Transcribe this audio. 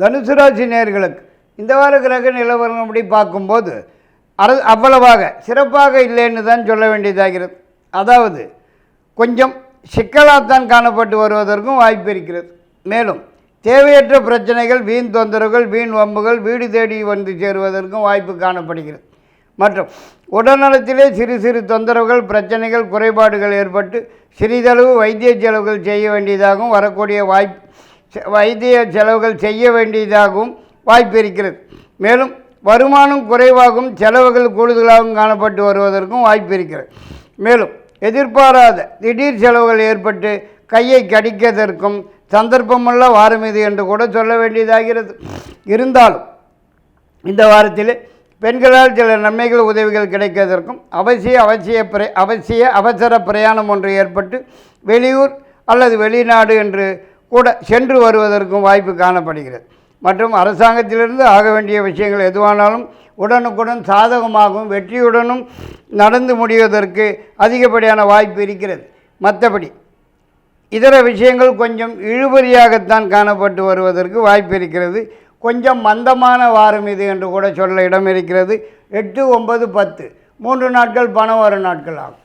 தனுசு ராசி நேர்களுக்கு இந்த வார கிரக நிலவரப்படி பார்க்கும்போது அர அவ்வளவாக சிறப்பாக இல்லைன்னு தான் சொல்ல வேண்டியதாகிறது. அதாவது கொஞ்சம் சிக்கலாகத்தான் காணப்பட்டு வருவதற்கும் வாய்ப்பு இருக்கிறது. மேலும் தேவையற்ற பிரச்சனைகள் வீண் தொந்தரவுகள் வீண் வம்புகள் வீடு தேடி வந்து சேருவதற்கும் வாய்ப்பு காணப்படுகிறது. மற்றும் உடல்நலத்திலே சிறு சிறு தொந்தரவுகள் பிரச்சனைகள் குறைபாடுகள் ஏற்பட்டு சிறிதளவு வைத்திய செலவுகள் செய்ய வேண்டியதாகவும் வரக்கூடிய வாய்ப்பு வைத்திய செலவுகள் செய்ய வேண்டியதாகவும் வாய்ப்பு இருக்கிறது மேலும் வருமானம் குறைவாகவும் செலவுகள் கூடுதலாகவும் காணப்பட்டு வருவதற்கும் வாய்ப்பு இருக்கிறது மேலும் எதிர்பாராத திடீர் செலவுகள் ஏற்பட்டு கையை கடிக்கதற்கும் சந்தர்ப்பமுள்ள வாரம் இது என்று கூட சொல்ல வேண்டியதாகிறது. இருந்தாலும் இந்த வாரத்தில் பெண்களால் சில நன்மைகள் உதவிகள் கிடைப்பதற்கும் அவசிய அவசிய பிர அவசிய அவசர பிரயாணம் ஒன்று ஏற்பட்டு வெளியூர் அல்லது வெளிநாடு என்று கூட சென்று வருவதற்கும் வாய்ப்பு காணப்படுகிறது. மற்றும் அரசாங்கத்திலிருந்து ஆக வேண்டிய விஷயங்கள் எதுவானாலும் உடனுக்குடன் சாதகமாகவும் வெற்றியுடனும் நடந்து முடிவதற்கு அதிகப்படியான வாய்ப்பு இருக்கிறது. மற்றபடி இதர விஷயங்கள் கொஞ்சம் இழுபறியாகத்தான் காணப்பட்டு வருவதற்கு வாய்ப்பு இருக்கிறது. கொஞ்சம் மந்தமான வாரம் இது என்று கூட சொல்ல இடம் இருக்கிறது. எட்டு ஒன்பது பத்து. மூன்று நாட்கள் பணம் வரும் நாட்கள் ஆகும்.